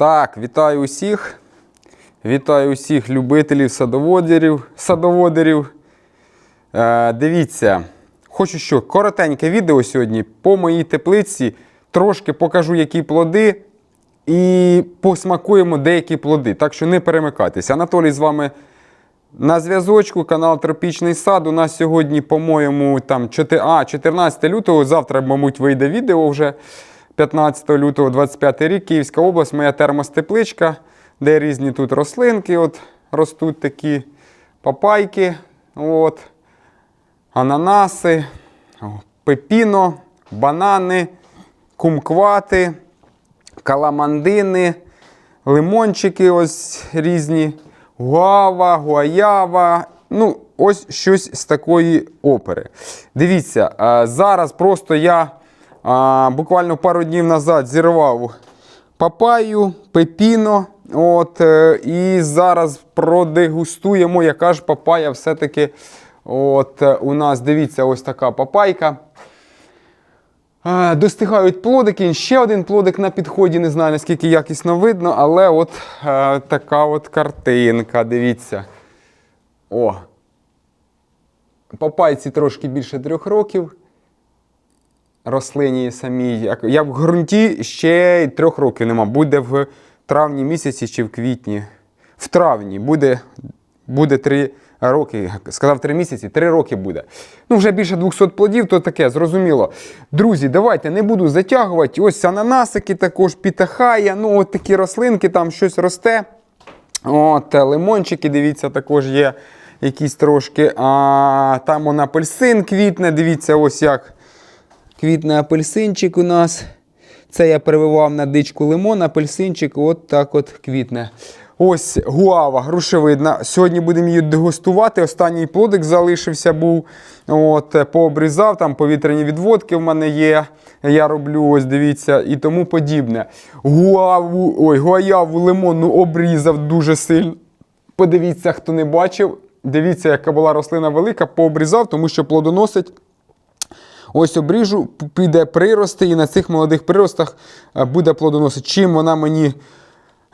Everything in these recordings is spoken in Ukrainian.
Так, вітаю усіх. Вітаю усіх любителів садоводерів. садоводерів. Е, дивіться, хочу що, коротеньке відео сьогодні по моїй теплиці. Трошки покажу, які плоди, і посмакуємо деякі плоди. Так що не перемикайтеся. Анатолій з вами на зв'язочку, канал Тропічний сад. У нас сьогодні, по-моєму, там 4, а, 14 лютого. Завтра, мабуть, вийде відео вже 15 лютого, 25 рік, Київська область, моя термостепличка, де різні тут рослинки от, ростуть такі папайки, от, ананаси, пепіно, банани, кумквати, каламандини, лимончики ось різні, гуава, гуаява. Ну, ось щось з такої опери. Дивіться, зараз просто я а, буквально пару днів назад зірвав папаю, пепіно. От, е, І зараз продегустуємо, яка ж папая все-таки от, е, у нас, дивіться, ось така папайка. Достигають плодики. Ще один плодик на підході. Не знаю, наскільки якісно видно, але от е, така от картинка. Дивіться. О. Папайці трошки більше трьох років. Рослині самій. Як в ґрунті ще трьох років нема. Буде в травні місяці чи в квітні. В травні буде, буде три роки. Сказав три місяці, три роки буде. Ну, вже більше 200 плодів, то таке, зрозуміло. Друзі, давайте не буду затягувати. Ось ананасики також, пітахая. Ну, от такі рослинки, там щось росте. От, е, лимончики, дивіться, також є якісь трошки. А, там он апельсин квітне, дивіться, ось як квітне апельсинчик у нас. Це я перевивав на дичку лимон, апельсинчик, от так от квітне. Ось гуава грушевидна. Сьогодні будемо її дегустувати. Останній плодик залишився був. От, пообрізав, там повітряні відводки в мене є. Я роблю, ось дивіться, і тому подібне. Гуаву, ой, гуаяву лимонну обрізав дуже сильно. Подивіться, хто не бачив. Дивіться, яка була рослина велика, пообрізав, тому що плодоносить. Ось обріжу, піде прирости, і на цих молодих приростах е, буде плодоносити. Чим вона мені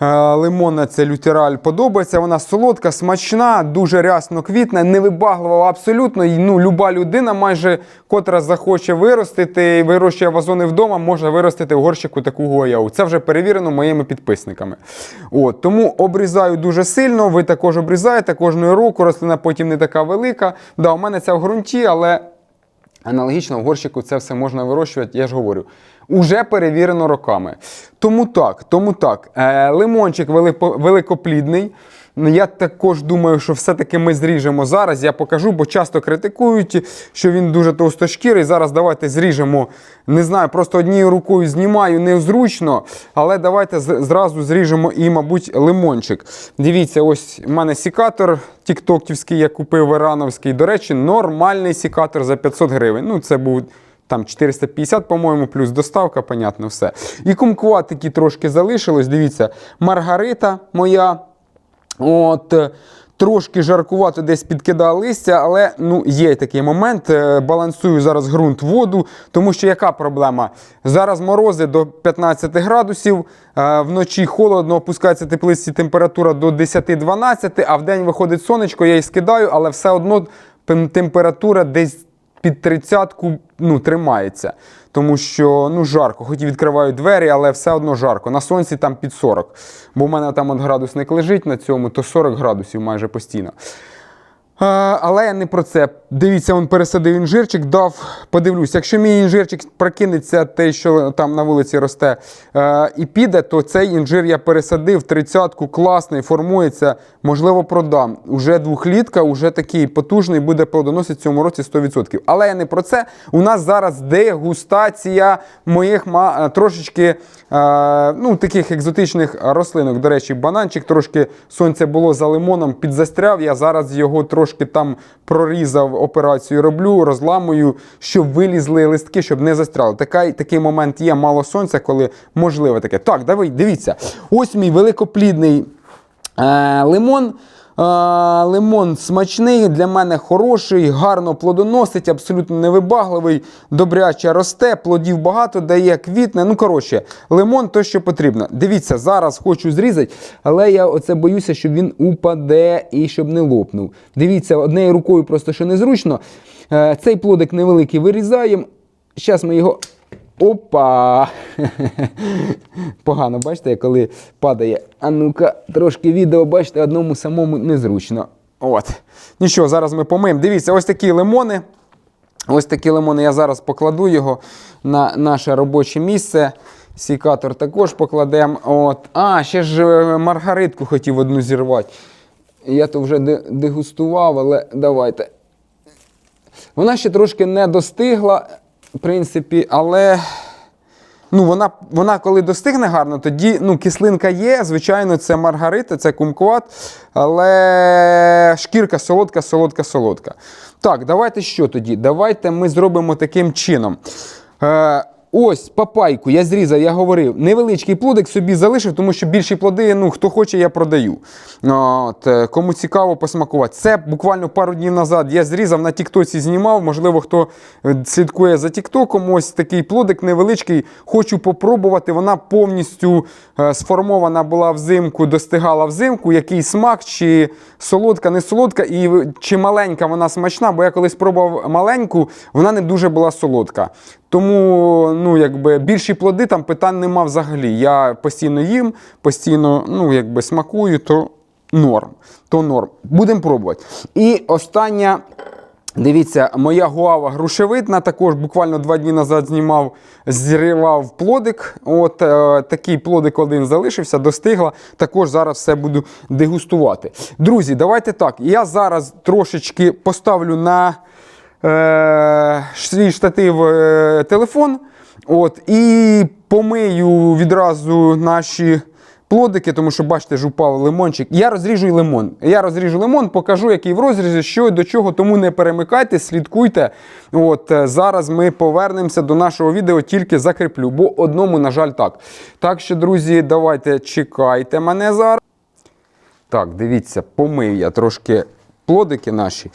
е, лимонна, це лютераль, подобається. Вона солодка, смачна, дуже рясно квітне, невибаглива абсолютно. Ну, люба людина, майже котра захоче виростити вирощує вазони вдома, може виростити в горщику таку гояву. Це вже перевірено моїми підписниками. От, тому обрізаю дуже сильно. Ви також обрізаєте кожного року. Рослина потім не така велика. Да, у мене це в ґрунті, але. Аналогічно в горщику це все можна вирощувати, я ж говорю. Уже перевірено роками. Тому так, тому так. Е, лимончик великоплідний. Ну, Я також думаю, що все-таки ми зріжемо зараз. Я покажу, бо часто критикують, що він дуже товстошкірий. Зараз давайте зріжемо. Не знаю, просто однією рукою знімаю незручно, але давайте зразу зріжемо і, мабуть, лимончик. Дивіться, ось у мене сікатор тіктоківський, я купив Верановський. До речі, нормальний сікатор за 500 гривень. Ну, це був там 450, по-моєму, плюс доставка, понятно, все. І кумкватики трошки залишилось. Дивіться, Маргарита моя. От, е, трошки жаркувато десь підкидав листя, але ну, є такий момент. е, Балансую зараз ґрунт воду, тому що яка проблема? Зараз морози до 15 градусів, е, вночі холодно, опускається теплиці температура до 10-12, а вдень виходить сонечко, я її скидаю, але все одно температура десь під тридцятку ну, тримається. Тому що ну, жарко. Хоч і відкриваю двері, але все одно жарко. На сонці там під 40. Бо в мене там от градусник лежить на цьому, то 40 градусів майже постійно. Е, але не про це. Дивіться, він пересадив інжирчик, дав, подивлюсь, якщо мій інжирчик прокинеться, те, що там на вулиці росте, е, і піде, то цей інжир я пересадив, тридцятку, класний, формується, можливо, продам. Уже двохлітка, уже такий потужний, буде плодоносити в цьому році 100%. Але я не про це. У нас зараз дегустація моїх е, трошечки ну, таких екзотичних рослинок. До речі, бананчик трошки сонце було за лимоном, підзастряв. Я зараз його трошки там прорізав, операцію роблю, розламую, щоб вилізли листки, щоб не застряли. Такий, такий момент є, мало сонця, коли можливо таке. Так, давай, дивіться. Ось мій великоплідний е, лимон. Лимон смачний, для мене хороший, гарно плодоносить, абсолютно невибагливий, добряче росте, плодів багато дає, квітне. Ну, коротше, лимон то, що потрібно. Дивіться, зараз хочу зрізати, але я оце боюся, щоб він упаде і щоб не лопнув. Дивіться, однією рукою просто що незручно. Е, Цей плодик невеликий вирізаємо. Зараз ми його. Опа! Погано, бачите, коли падає. А ну-ка, трошки відео, бачите, одному самому незручно. От. Нічого, зараз ми помиємо. Дивіться, ось такі лимони. Ось такі лимони. Я зараз покладу його на наше робоче місце. Сікатор також покладемо. От. А, ще ж е, маргаритку хотів одну зірвати. Я то вже дегустував, але давайте. Вона ще трошки не достигла, принципі, але ну, вона, вона коли достигне гарно, тоді ну, кислинка є. Звичайно, це маргарита, це кумкват, але шкірка солодка, солодка, солодка. Так, давайте що тоді? Давайте ми зробимо таким чином. Е, Ось папайку я зрізав, я говорив, невеличкий плодик собі залишив, тому що більші плоди, ну хто хоче, я продаю. От, е, кому цікаво посмакувати. Це буквально пару днів назад я зрізав на Тіктоці знімав. Можливо, хто е, слідкує за Тіктоком. Ось такий плодик невеличкий. Хочу попробувати. Вона повністю е, сформована була взимку, достигала взимку. Який смак, чи солодка, не солодка, і чи маленька вона смачна, бо я колись пробував маленьку, вона не дуже була солодка. Тому ну, якби, більші плоди там питань нема взагалі. Я постійно їм, постійно ну, якби, смакую, то норм. То норм. Будемо пробувати. І остання. Дивіться, моя гуава грушевидна, також буквально два дні назад знімав, зривав плодик. От е, такий плодик один залишився, достигла. Також зараз все буду дегустувати. Друзі, давайте так. Я зараз трошечки поставлю на свій штатив е, телефон. От, і помию відразу наші плодики, тому що, бачите, ж упав лимончик. Я розріжу лимон. Я розріжу лимон, покажу, який в розрізі, що до чого, тому не перемикайте, слідкуйте. От, е, зараз ми повернемося до нашого відео, тільки закріплю, бо одному, на жаль, так. Так що, друзі, давайте чекайте мене зараз. Так, дивіться, помив я трошки плодики наші.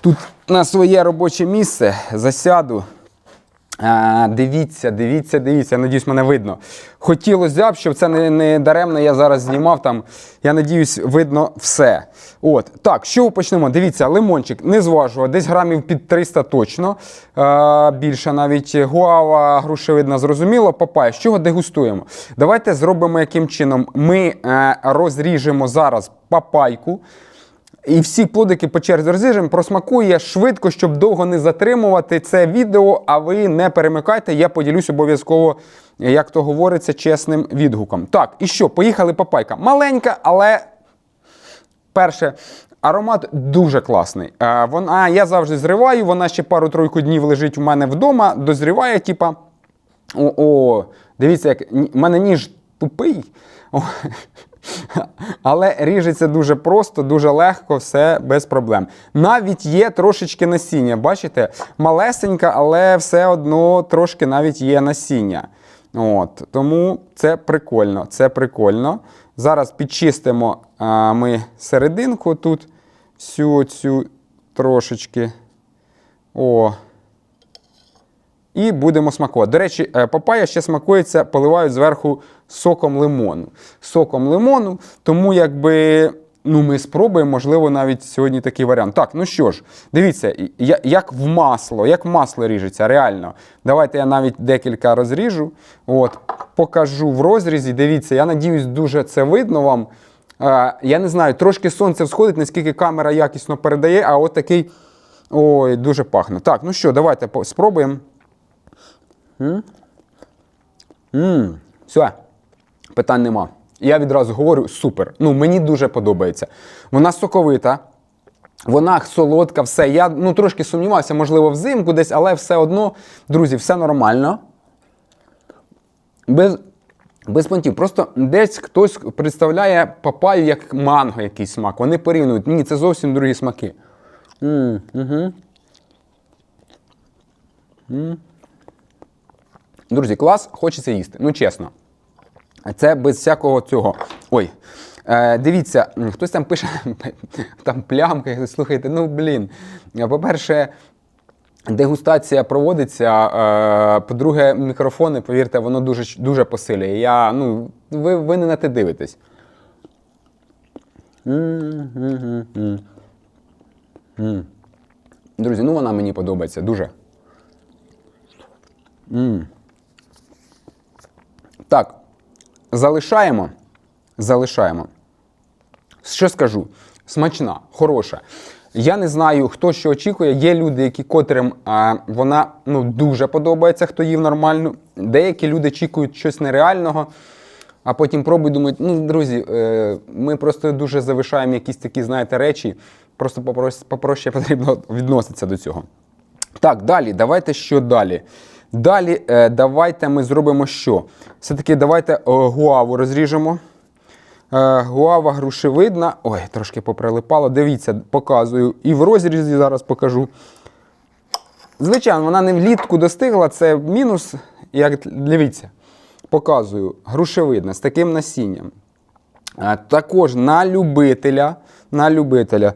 Тут на своє робоче місце засяду. А, дивіться, дивіться, дивіться. Я надіюсь, мене видно. Хотілося б, щоб це не, не даремно я зараз знімав там. Я надіюсь, видно все. От. Так, що почнемо? Дивіться, лимончик не зважував, десь грамів під 300 точно. А, більше навіть гуава, грушевидна, зрозуміло. Папая. З чого дегустуємо? Давайте зробимо яким чином. Ми е, розріжемо зараз папайку. І всі плодики по черзі розріжемо, просмакує швидко, щоб довго не затримувати це відео, а ви не перемикайте, я поділюсь обов'язково, як то говориться, чесним відгуком. Так, і що, поїхали папайка. Маленька, але перше, аромат дуже класний. Вона, я завжди зриваю, вона ще пару-тройку днів лежить у мене вдома, дозріває, типа. О, о, дивіться, як в мене ніж тупий. Але ріжеться дуже просто, дуже легко, все без проблем. Навіть є трошечки насіння. Бачите? Малесенька, але все одно трошки навіть є насіння. От, тому це прикольно. Це прикольно. Зараз підчистимо а, ми серединку тут, всю цю трошечки. О, і будемо смакувати. До речі, е, папая ще смакується, поливають зверху соком лимону. Соком лимону, тому якби. Ну, ми спробуємо, можливо, навіть сьогодні такий варіант. Так, ну що ж, дивіться, як в масло, як масло ріжеться, реально. Давайте я навіть декілька розріжу. От, покажу в розрізі. Дивіться, я надіюсь, дуже це видно вам. Е, я не знаю, трошки сонце всходить, наскільки камера якісно передає, а от такий. Ой, дуже пахне. Так, ну що, давайте спробуємо. Все, питань нема. Я відразу говорю супер. Ну, мені дуже подобається. Вона соковита, вона солодка, все. Я ну, трошки сумнівався, можливо, взимку десь, але все одно, друзі, все нормально. Без, без понтів. Просто десь хтось представляє папаю як манго якийсь смак. Вони порівнюють. Ні, це зовсім другі смаки. М, угу. Друзі, клас, хочеться їсти. Ну, чесно. Це без всякого цього. Ой. Е, дивіться, хтось там пише там плямки. Слухайте, ну блін. Е, По-перше, дегустація проводиться. Е, по-друге, мікрофони, повірте, воно дуже, дуже посилює. Я, ну, ви, ви не на те дивитесь. Друзі, ну вона мені подобається дуже. М. Так, залишаємо. Залишаємо. Що скажу? Смачна, хороша. Я не знаю, хто що очікує. Є люди, які котрим а, вона ну, дуже подобається, хто їв нормально. Деякі люди очікують щось нереального, а потім пробують, думають, ну, друзі, е, ми просто дуже завишаємо якісь такі, знаєте, речі. Просто попроще потрібно відноситися до цього. Так, далі, давайте що далі? Далі е, давайте ми зробимо що? Все-таки давайте е, гуаву розріжемо. Е, гуава грушевидна. Ой, трошки поприлипало. Дивіться, показую. І в розрізі зараз покажу. Звичайно, вона не влітку достигла, це мінус. Як дивіться, показую, грушевидна з таким насінням. Також на любителя. На любителя.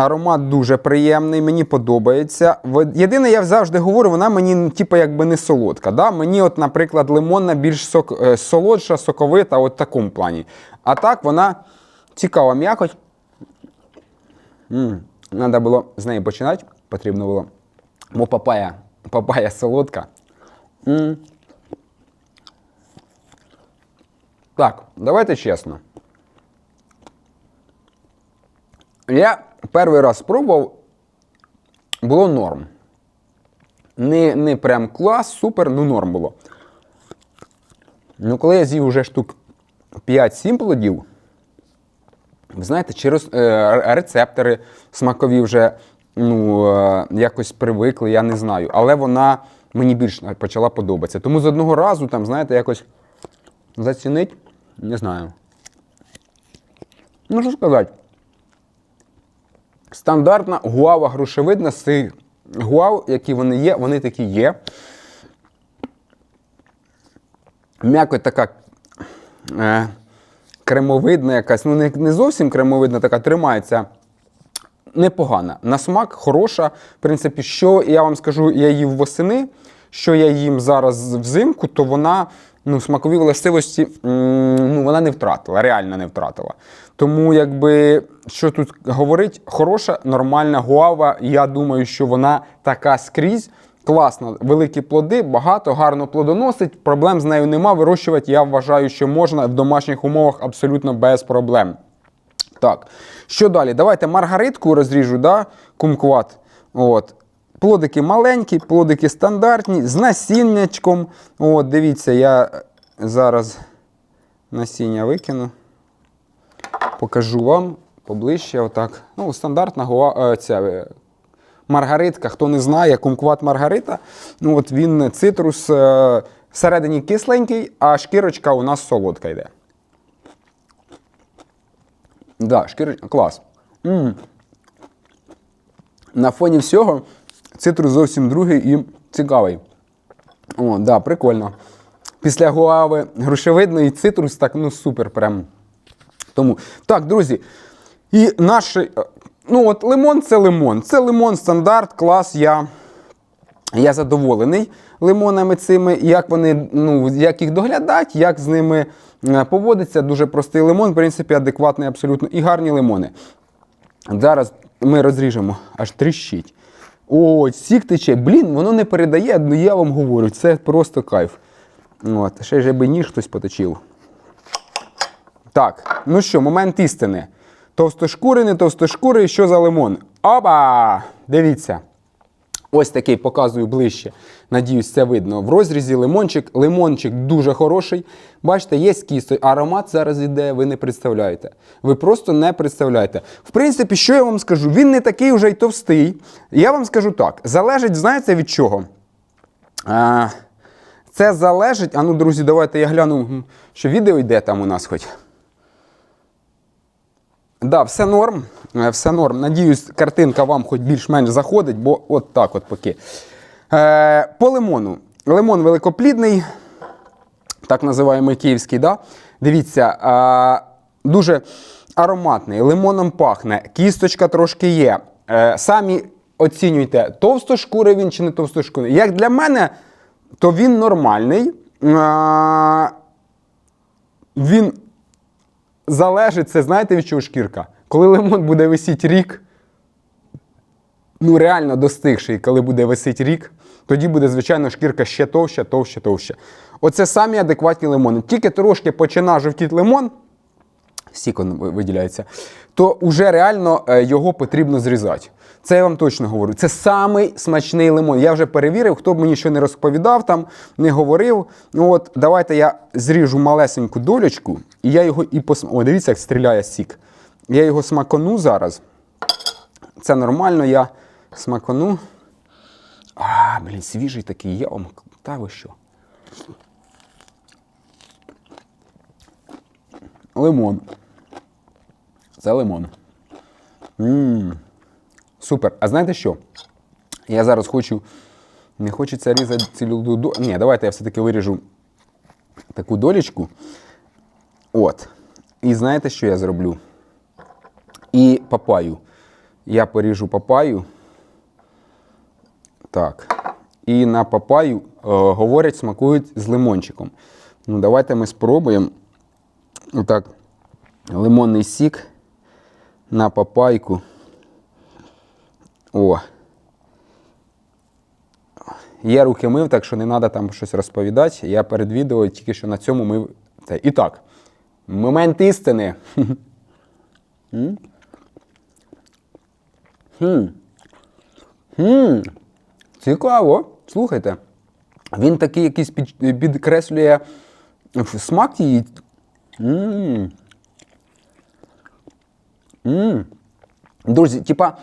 Аромат дуже приємний, мені подобається. Єдине, я завжди говорю, вона мені типу, якби не солодка. Да? Мені, от, наприклад, лимонна більш сок, е, солодша, соковита, от в такому плані. А так вона цікава м'якоть. Треба було з неї починати, потрібно було. Бо папая, папая солодка. М. Так, давайте чесно. Я перший раз спробував, було норм. Не, не прям клас, супер, ну норм було. Ну, коли я з'їв вже штук 5-7 плодів, ви знаєте, через е, рецептори смакові вже ну, е, якось привикли, я не знаю. Але вона мені більш почала подобатися. Тому з одного разу, там, знаєте, якось зацінить, не знаю. Ну, що сказати. Стандартна гуава грушевидна з гуав, які вони є, вони такі є. М'якоть така е, кремовидна якась, ну не, не зовсім кремовидна, така тримається. Непогана. На смак хороша. В принципі, що я вам скажу, я їв восени, що я їм зараз взимку, то вона ну, смакові властивості ну, вона не втратила, реально не втратила. Тому, якби, що тут говорить, хороша, нормальна гуава. Я думаю, що вона така скрізь. Класно, великі плоди, багато, гарно плодоносить. Проблем з нею нема. Вирощувати я вважаю, що можна в домашніх умовах абсолютно без проблем. Так, що далі? Давайте маргаритку розріжу, да? кумкват. От. Плодики маленькі, плодики стандартні, з насіннячком. От, дивіться, я зараз насіння викину. Покажу вам поближче. Отак. Ну, стандартна гуа, е, ця, е, маргаритка. Хто не знає, кумкват маргарита. Ну, от він цитрус е, всередині кисленький, а шкірочка у нас солодка йде. Да, шкірочка, клас. м На фоні всього цитрус зовсім другий і цікавий. О, да, прикольно. Після гуави грушевидної цитрус так, ну супер прям. Тому. Так, друзі. І наш. е, Ну, от лимон це лимон. Це лимон стандарт, клас. Я, я задоволений лимонами цими. Як вони, ну, як їх доглядати, як з ними е, поводиться. Дуже простий лимон, в принципі, адекватний абсолютно. І гарні лимони. Зараз ми розріжемо, аж тріщить. О, сік тече. Блін, воно не передає, ну я вам говорю, це просто кайф. От, ще ж би ніж хтось поточив. Так, ну що, момент істини. Товстошкурий, не товстошкурий, що за лимон? Опа! Дивіться. Ось такий показую ближче. Надіюсь, це видно. В розрізі лимончик. Лимончик дуже хороший. Бачите, є кісто. Аромат зараз іде, ви не представляєте. Ви просто не представляєте. В принципі, що я вам скажу? Він не такий вже й товстий. Я вам скажу так: залежить, знаєте, від чого? Це залежить. А ну, друзі, давайте я гляну, що відео йде там у нас хоч. Да, все норм. е, Все норм. Надіюсь, картинка вам хоч більш-менш заходить, бо от так от поки. Е, по лимону. Лимон великоплідний, так називаємо київський, да? Дивіться, дуже ароматний, лимоном пахне, кісточка трошки є. Е, самі оцінюйте, товстошкурий він чи не товстошкурий. Як для мене, то він нормальний. А, він залежить, це знаєте від чого шкірка? Коли лимон буде висіти рік, ну реально достигший, коли буде висіти рік, тоді буде, звичайно, шкірка ще товща, товща, товща. Оце самі адекватні лимони. Тільки трошки почина жовтіти лимон, сік виділяється, то вже реально е, його потрібно зрізати. Це я вам точно говорю. Це самий смачний лимон. Я вже перевірив, хто б мені що не розповідав, там не говорив. Ну от давайте я зріжу малесеньку долечку, і я його і пос... О, дивіться, як стріляє сік. Я його смакону зараз. Це нормально, я смакону. А, блін, свіжий такий є. Ом, Та ви що? Лимон. Це лимон. Ммм. Супер. А знаєте що? Я зараз хочу. Не хочеться різати цілу до. Ні, давайте я все-таки виріжу таку долічку. От. І знаєте, що я зроблю? І папаю. Я поріжу папаю. Так. І на папаю е, говорять, смакують з лимончиком. Ну, давайте ми спробуємо. Отак. Лимонний сік на папайку. О. Я руки мив, так що не треба там щось розповідати. Я перед відео тільки що на цьому мив. Те. І так. Момент істини. Хм. Хм. Цікаво. Слухайте. Він такий якийсь під, підкреслює смак її. Друзі, типа,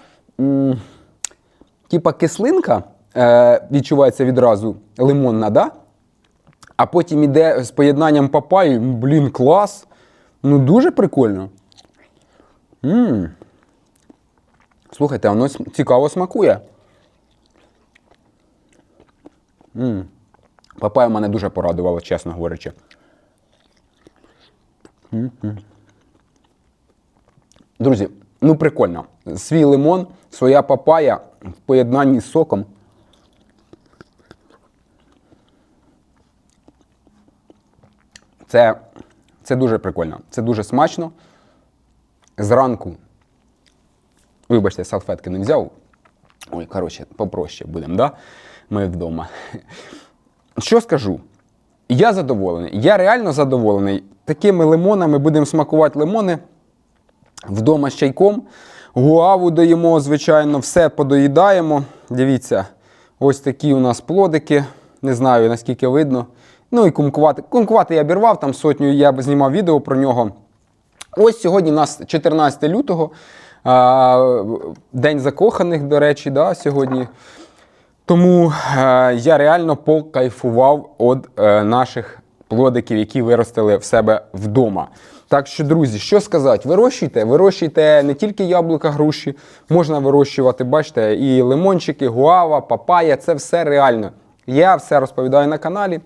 типа кислинка е, відчувається відразу лимонна, да? а потім іде з поєднанням папаї. Блін, клас. Ну, дуже прикольно. М. Слухайте, воно цікаво смакує. М. Папая мене дуже порадувала, чесно говорячи. Друзі, ну прикольно. Свій лимон, своя папая в поєднанні з соком. Це, це дуже прикольно. Це дуже смачно. Зранку. Вибачте, салфетки не взяв. Ой, коротше, попроще будемо, да? Ми вдома. Що скажу? Я задоволений. Я реально задоволений. Такими лимонами будемо смакувати лимони вдома з чайком. Гуаву даємо, звичайно, все подоїдаємо. Дивіться, ось такі у нас плодики. Не знаю, наскільки видно. Ну і кумкувати. Кумкувати я обірвав, там сотню я знімав відео про нього. Ось сьогодні у нас 14 лютого. День закоханих, до речі, да, сьогодні. Тому е, я реально покайфував від е, наших плодиків, які виростили в себе вдома. Так що, друзі, що сказати, вирощуйте, вирощуйте не тільки яблука, груші, можна вирощувати, бачите, і лимончики, гуава, папая, це все реально. Я все розповідаю на каналі.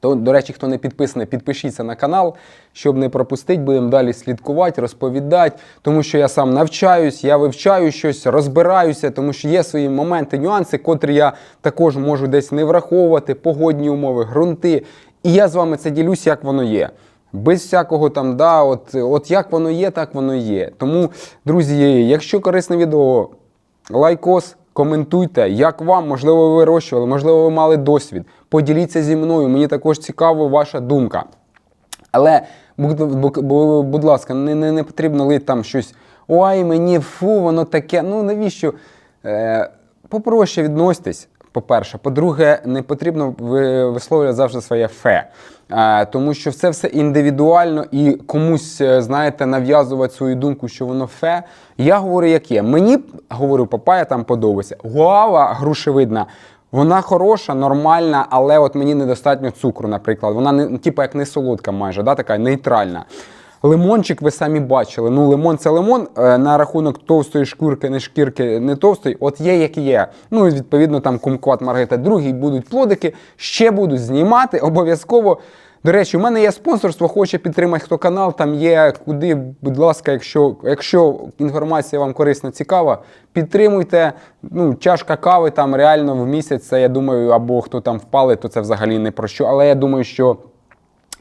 То, до речі, хто не підписаний, підпишіться на канал, щоб не пропустити, будемо далі слідкувати, розповідати, тому що я сам навчаюсь, я вивчаю щось, розбираюся, тому що є свої моменти, нюанси, котрі я також можу десь не враховувати, погодні умови, ґрунти. І я з вами це ділюсь, як воно є. Без всякого там, да, от, от як воно є, так воно є. Тому, друзі, якщо корисне відео, лайкос, коментуйте, як вам, можливо, ви вирощували, можливо, ви мали досвід. Поділіться зі мною, мені також цікава ваша думка. Але, будь, ласка, не, не, не потрібно лити там щось. Ой, мені фу, воно таке. Ну навіщо? Е, попроще відноситесь, по-перше. По-друге, не потрібно висловлювати завжди своє фе. Е, тому що це все індивідуально і комусь, е, знаєте, нав'язувати свою думку, що воно фе. Я говорю, як є. Мені говорю, папая там подобається. Гуава грушевидна. Вона хороша, нормальна, але от мені недостатньо цукру, наприклад. Вона не типу як не солодка майже, да, така нейтральна. Лимончик ви самі бачили. Ну, лимон це лимон. Е, На рахунок товстої шкурки, не шкірки, не товстої, от є, як є. Ну, і відповідно, там кумкват Маргарита другий будуть плодики. Ще буду знімати обов'язково. До речі, у мене є спонсорство, хоче підтримати хто канал. Там є куди, будь ласка, якщо, якщо інформація вам корисна, цікава, підтримуйте. Ну, чашка кави там реально в місяць, це я думаю, або хто там впали, то це взагалі не про що. Але я думаю, що.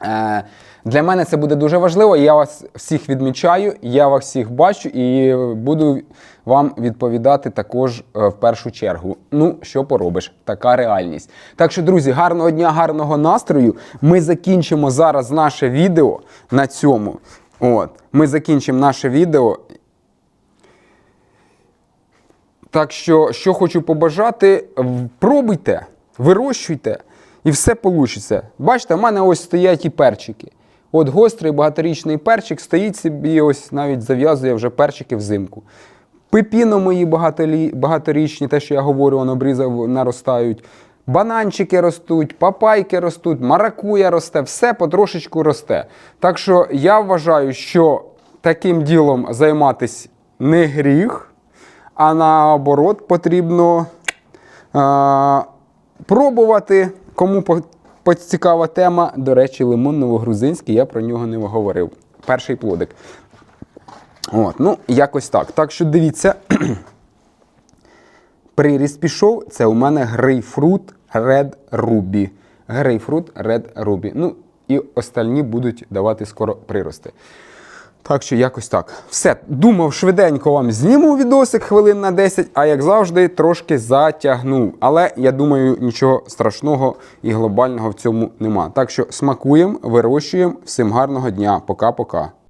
Е, Для мене це буде дуже важливо. Я вас всіх відмічаю, я вас всіх бачу і буду вам відповідати також е, в першу чергу. Ну, що поробиш, така реальність. Так що, друзі, гарного дня, гарного настрою. Ми закінчимо зараз наше відео на цьому. От, ми закінчимо наше відео. Так що, що хочу побажати, пробуйте, вирощуйте, і все вийде. Бачите, в мене ось стоять і перчики. От гострий багаторічний перчик стоїть собі, ось навіть зав'язує вже перчики взимку. Пепіно мої багатолі- багаторічні, те, що я говорю, он обрізав, наростають. Бананчики ростуть, папайки ростуть, маракуя росте, все потрошечку росте. Так що я вважаю, що таким ділом займатися не гріх, а наоборот потрібно е, пробувати. Кому по- по- цікава тема, до речі, лимон новогрузинський, я про нього не говорив. Перший плодик. От, ну, якось так. Так що дивіться. Приріст пішов, це у мене грейпфрут Red Ruby. Грейпфрут Red Ruby. Ну, і остальні будуть давати скоро прирости. Так що якось так. Все, думав, швиденько вам зніму відосик хвилин на 10, а як завжди, трошки затягнув. Але я думаю, нічого страшного і глобального в цьому нема. Так що смакуємо, вирощуємо. Всім гарного дня. Пока-пока.